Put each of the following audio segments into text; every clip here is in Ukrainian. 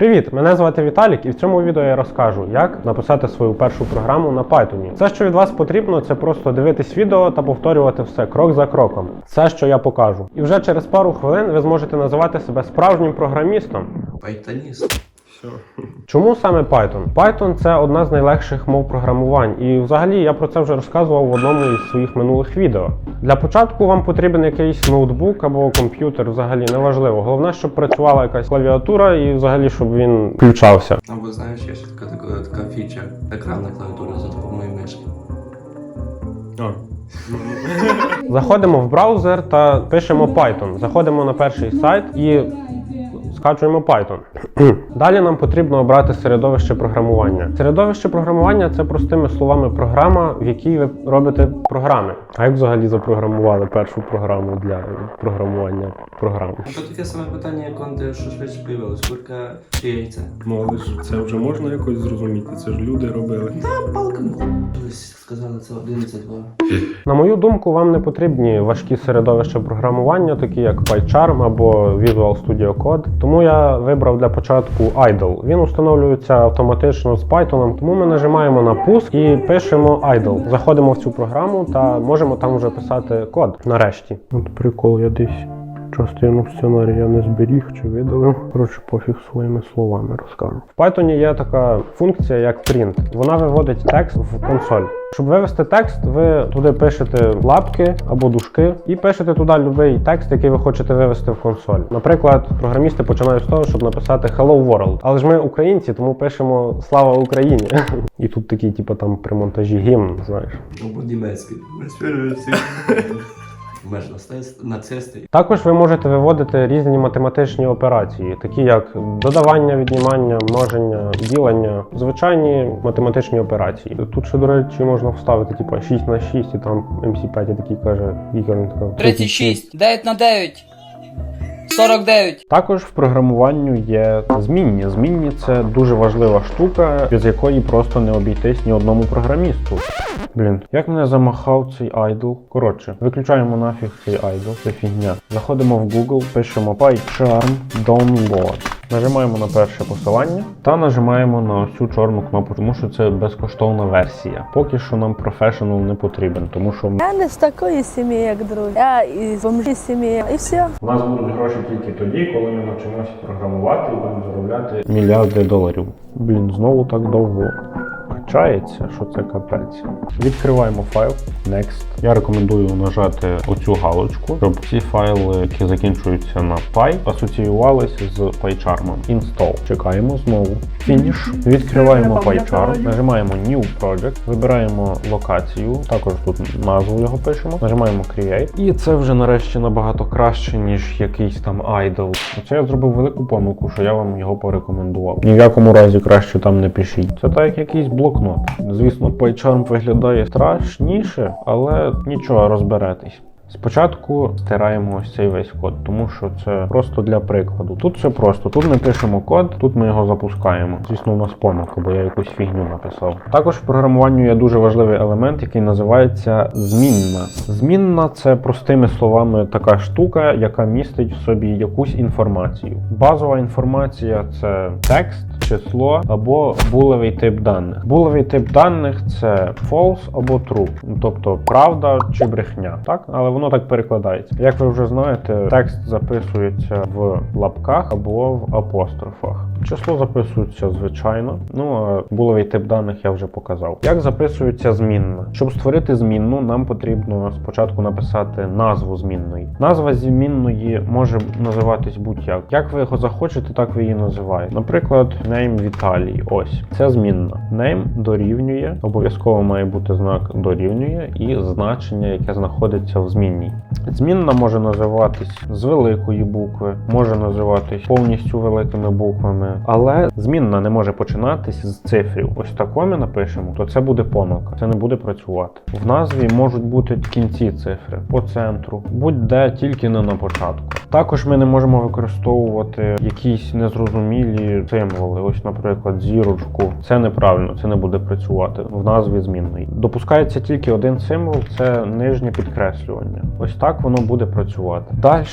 Привіт! Мене звати Віталік, і в цьому відео я розкажу, як написати свою першу програму на Python. Все, що від вас потрібно, це просто дивитись відео та повторювати все крок за кроком. Все, що я покажу. І вже через пару хвилин ви зможете називати себе справжнім програмістом. Пайтоніст. Чому саме Python? Python це одна з найлегших мов програмувань, і взагалі я про це вже розказував в одному із своїх минулих відео. Для початку вам потрібен якийсь ноутбук або комп'ютер, взагалі неважливо. Головне, щоб працювала якась клавіатура і взагалі щоб він включався. Або знаєш, є ще така, така, така фіча. Екранна клавіатура за допомогою мишки. Заходимо в браузер та пишемо Python. Заходимо на перший сайт і скачуємо Python. Далі нам потрібно обрати середовище програмування. Середовище програмування це простими словами програма, в якій ви робите програми. А як взагалі запрограмували першу програму для програмування програм? А таке саме питання, як он де що швидше появилось, курка чи яйце. Ну але ж це вже можна якось зрозуміти, це ж люди робили. Та. Колись сказали, це 11 було. На мою думку, вам не потрібні важкі середовища програмування, такі як PyCharm або Visual Studio Code. Тому я вибрав для початку idle. Він встановлюється автоматично з Python, тому ми нажимаємо на пуск і пишемо idle. Заходимо в цю програму та можемо там вже писати код нарешті. От прикол, я десь частину сценарія не зберіг чи видалив. Коротше, пофіг своїми словами розкажу. В Python є така функція, як print. Вона виводить текст в консоль. Щоб вивести текст, ви туди пишете лапки або дужки і пишете туди будь-який текст, який ви хочете вивести в консоль. Наприклад, програмісти починають з того, щоб написати Hello World. Але ж ми українці, тому пишемо Слава Україні. І тут такий, типу, там при монтажі гімн, знаєш. Або німецький. Ми ж нацисти-. Також ви можете виводити різні математичні операції, такі як додавання, віднімання, множення, ділення, звичайні математичні операції. Тут ще, до речі, можна вставити типу 6 на 6, і там MC5 такий каже, Ігор він така 36, 9 на 9, 49. Також в програмуванню є змінні. Змінні це дуже важлива штука, без якої просто не обійтись ні одному програмісту. Блін, як мене замахав цей айдл. Коротше, виключаємо нафіг цей айдл, це фігня. Заходимо в Google, пишемо PyCharm Download. Нажимаємо на перше посилання та нажимаємо на ось цю чорну кнопку, тому що це безкоштовна версія. Поки що нам професіонал не потрібен, тому що Я не з такої сім'ї, як другі. Я із бомжі сім'ї. І все. У нас будуть гроші тільки тоді, коли ми навчимося програмувати і будемо заробляти мільярди доларів. Блін, знову так довго качається, що це капець. Відкриваємо файл Next. Я рекомендую нажати оцю галочку, щоб ці файли, які закінчуються на Py, асоціювалися з PyCharm. Install. Чекаємо знову. Finish. Відкриваємо PyCharm, нажимаємо New Project, вибираємо локацію, також тут назву його пишемо, нажимаємо Create. І це вже нарешті набагато краще, ніж якийсь там idle. Оце я зробив велику помилку, що я вам його порекомендував. Ні в якому разі краще там не пишіть. Це так як якийсь блокнот. Звісно, PyCharm виглядає страшніше, але нічого, розберетесь. Спочатку стираємо ось цей весь код, тому що це просто для прикладу. Тут все просто. Тут ми пишемо код, тут ми його запускаємо. Звісно, у нас помилка, бо я якусь фігню написав. Також в програмуванні є дуже важливий елемент, який називається змінна. Змінна це простими словами така штука, яка містить в собі якусь інформацію. Базова інформація це текст. Число або булевий тип даних. Булевий тип даних це false або true, тобто правда чи брехня, так? Але воно так перекладається. Як ви вже знаєте, текст записується в лапках або в апострофах. Число записується звичайно. Ну а булевий тип даних я вже показав. Як записується змінна? Щоб створити змінну, нам потрібно спочатку написати назву змінної. Назва змінної може називатись будь-як. Як ви його захочете, так ви її називаєте. Наприклад, name Віталій. Ось це змінна. Name дорівнює, обов'язково має бути знак дорівнює і значення, яке знаходиться в змінній. Змінна може називатись з великої букви, може називатись повністю великими буквами, але змінна не може починатись з цифрів. Ось тако ми напишемо, то це буде помилка, це не буде працювати. В назві можуть бути кінці цифри, по центру, будь-де тільки не на початку. Також ми не можемо використовувати якісь незрозумілі символи. Ось, наприклад, зірочку. Це неправильно, це не буде працювати в назві змінної. Допускається тільки один символ це нижнє підкреслювання. Ось так воно буде працювати. Далі,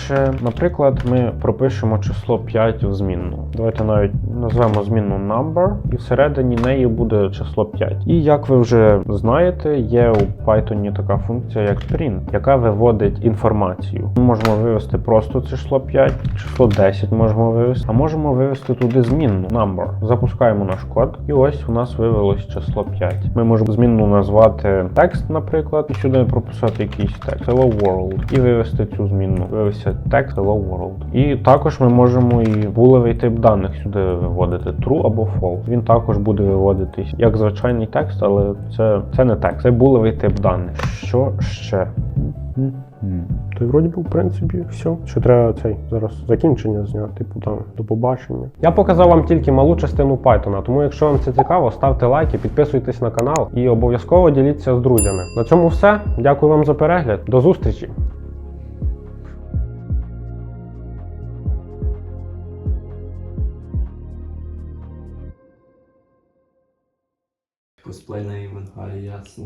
наприклад, ми пропишемо число 5 в змінну. Давайте навіть назвемо змінну number, і всередині неї буде число 5. І як ви вже знаєте, є у Python така функція, як print, яка виводить інформацію. Ми можемо вивести просто число 5, число 10 можемо вивести, а можемо вивести туди змінну number. Запускаємо наш код, і ось у нас вивелось число 5. Ми можемо змінну назвати текст, наприклад, і сюди прописати якийсь текст Hello World і вивести цю змінну. Вивести текст Hello World. І також ми можемо і булевий тип даних сюди виводити true або false. Він також буде виводитись як звичайний текст, але це, це не текст, це булевий тип даних. Що ще? То й вроді би, в принципі, все. Що треба цей зараз закінчення зняти, типу там до побачення. Я показав вам тільки малу частину Python, тому якщо вам це цікаво, ставте лайки, підписуйтесь на канал і обов'язково діліться з друзями. На цьому все. Дякую вам за перегляд. До зустрічі! Косплей на Івенгалі, ясно.